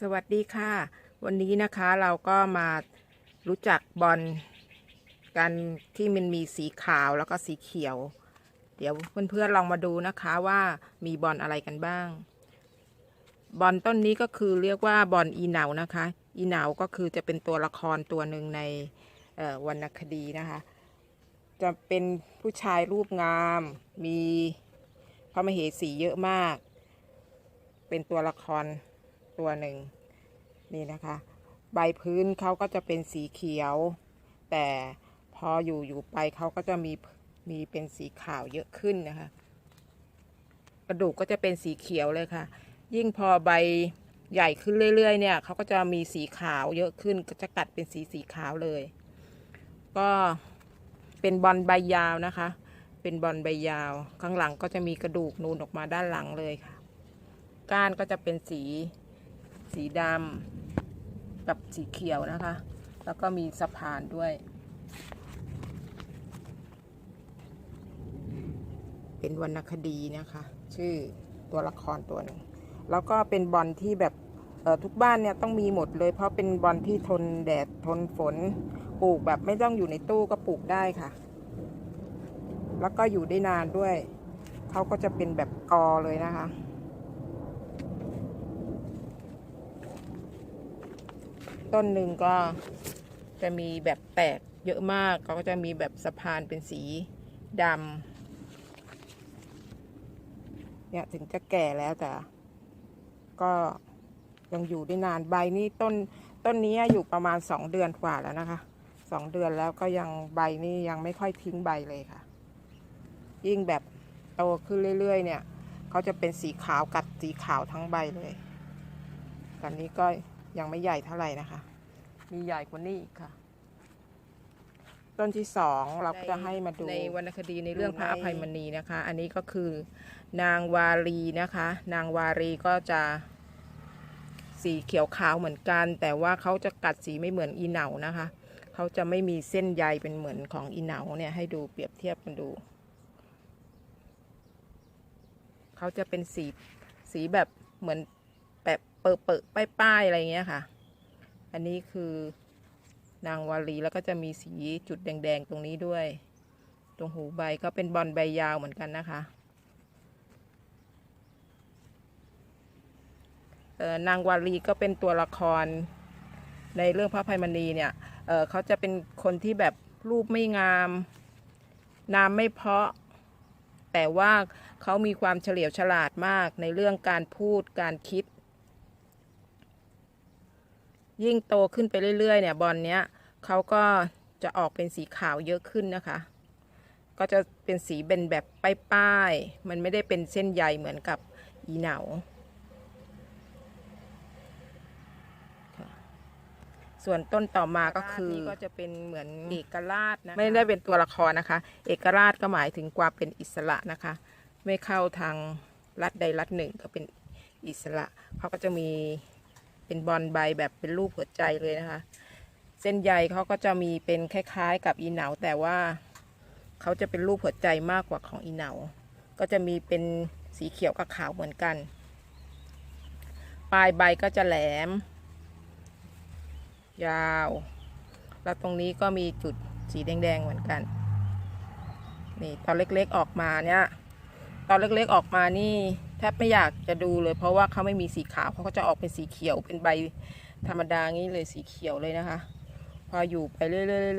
สวัสดีค่ะ วันนี้นะคะเราก็มารู้จักบอลกันที่มันมีสีขาวแล้วก็สีเขียว เดี๋ยวเพื่อนๆลองมาดูนะคะว่ามีบอลอะไรกันบ้าง บอลต้นนี้ก็คือเรียกว่าบอลอีเหนานะคะ อีเหนาก็คือจะเป็นตัวละครตัวหนึ่งในวรรณคดีนะคะ จะเป็นผู้ชายรูปงาม มีพระมเหสีเยอะมาก เป็นตัวละคร ตัวหนึ่งนี่นะคะ ใบพื้นเขาก็จะเป็นสีเขียว แต่พออยู่อยู่ไปเขาก็จะมีมีเป็นสีขาวเยอะขึ้นนะคะ กระดูกก็จะเป็นสีเขียวเลยค่ะ ยิ่งพอใบใหญ่ขึ้นเรื่อย ๆ เนี่ยเขาก็จะมีสีขาวเยอะขึ้นก็จะกัดเป็นสีสีขาวเลย ก็เป็นบอลใบยาวนะคะ เป็นบอลใบยาว ข้างหลังก็จะมีกระดูกนูนออกมาด้านหลังเลยค่ะ ก้านก็จะเป็นสี สีดำกับสีเขียวนะคะ แล้วก็มีสะพานด้วย เป็นวรรณคดีนะคะ ชื่อตัวละครตัวหนึ่งแล้วก็เป็นบอลที่แบบทุกบ้านเนี่ยต้องมีหมดเลย เพราะเป็นบอลที่ทนแดดทนฝนปลูกแบบไม่ต้องอยู่ในตู้ก็ปลูกได้ค่ะ แล้วก็อยู่ได้นานด้วย เขาก็จะเป็นแบบกอเลยนะคะ ต้นหนึ่งก็จะมีแบบแตกเยอะมากเขาก็จะมีแบบสะพานเป็นสีดำเนี่ยถึงจะแก่แล้วแต่ ก็ยังอยู่ได้นานใบนี้ต้นต้นนี้อยู่ประมาณสองเดือนกว่าแล้วนะคะสองเดือนแล้วก็ยังใบนี้ยังไม่ค่อยทิ้งใบเลยค่ะ ยิ่งแบบโตขึ้นเรื่อยๆ เนี่ยเขาจะเป็นสีขาวกัดสีขาวทั้งใบเลยตอนนี้ก็ ยังไม่ใหญ่เท่าไหร่นะคะ มีใหญ่กว่านี้อีกค่ะ ต้นที่สองเราก็จะให้มาดูในวรรณคดีในเรื่องพระอภัยมณีนะคะ อันนี้ก็คือนางวารีนะคะ นางวารีก็จะสีเขียวขาวเหมือนกัน แต่ว่าเขาจะกัดสีไม่เหมือนอีเหนานะคะเขาจะไม่มีเส้นใยเป็นเหมือนของอีเหนาเนี่ยให้ดูเปรียบเทียบกันดูเขาจะเป็นสีสีแบบเหมือนแบบ เปิดเปิดป้ายป้ายๆอะไรเงี้ยค่ะ อันนี้คือนางวารีแล้วก็จะมีสีจุดแดงๆตรงนี้ด้วย ตรงหูใบก็เป็นบอลใบยาวเหมือนกันนะคะเอ่อนางวารีก็เป็นตัวละครในเรื่องพระภัยมณีเนี่ยเเขาจะเป็นคนที่แบบรูปไม่งาม นามไม่เพาะ แต่ว่าเขามีความเฉลียวฉลาดมากในเรื่องการพูดการคิด ยิ่งโตขึ้นไปเรื่อยๆ เนี่ย บอลเนี้ยเขาก็จะออกเป็นสีขาวเยอะขึ้นนะคะ ก็จะเป็นสีเป็นแบบป้ายๆ มันไม่ได้เป็นเส้นใยเหมือนกับอีเหนาค่ะส่วนต้นต่อมาก็คือก็จะเป็นเหมือนเอกราชนะไม่ได้เป็นตัวละครนะคะ เอกราชก็หมายถึงความเป็นอิสระนะคะ ไม่เข้าทางรัฐใดรัฐหนึ่งก็เป็นอิสระเขาก็จะมี เป็นบอลใบแบบเป็นรูปหัวใจเลยนะคะ เส้นใยเขาก็จะมีเป็นคล้ายๆ กับอีเหนาแต่ว่าเขาจะเป็นรูปหัวใจมากกว่าของอีเหนาก็จะมีเป็นสีเขียวกับขาวเหมือนกัน ปลายใบก็จะแหลม ยาว แล้วตรงนี้ก็มีจุดสีแดงๆเหมือนกัน นี่ตอนเล็กๆออกมาเนี่ย ตอนเล็กๆออกมานี่ ทบไม่อยากจะดูเลย เพราะว่าเขาไม่มีสีขาวเขาก็จะออกเป็นสีเขียวเป็นใบธรรมดางี้เลยสีเขียวเลยนะคะ พออยู่ไปเ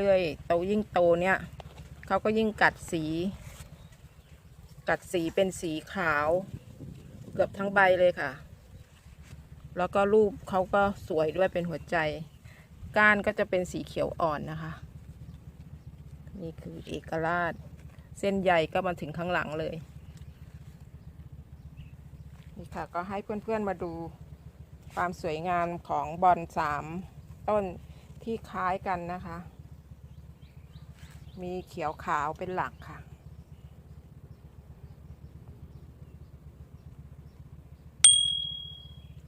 รื่อยๆโตยิ่งโตเนี่ยเขาก็ยิ่งกัดสี กัดสีเป็นสีขาว เกือบทั้งใบเลยค่ะ แล้วก็รูปเขาก็สวยด้วยเป็นหัวใจ ก้านก็จะเป็นสีเขียวอ่อนนะคะ นี่คือเอกราช เส้นใยก็มาถึงข้างหลังเลย นี่ค่ะก็ให้เพื่อนๆมาดูความสวยงามของบอลสามต้นที่คล้ายกันนะคะ มีเขียวขาวเป็นหลักค่ะ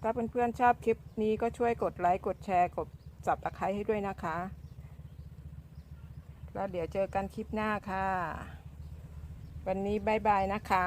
ถ้าเพื่อนๆชอบคลิปนี้ก็ช่วยกดไลค์ กดแชร์ กดสับตะไคร้ให้ด้วยนะคะ แล้วเดี๋ยวเจอกันคลิปหน้าค่ะ วันนี้บายบายนะคะ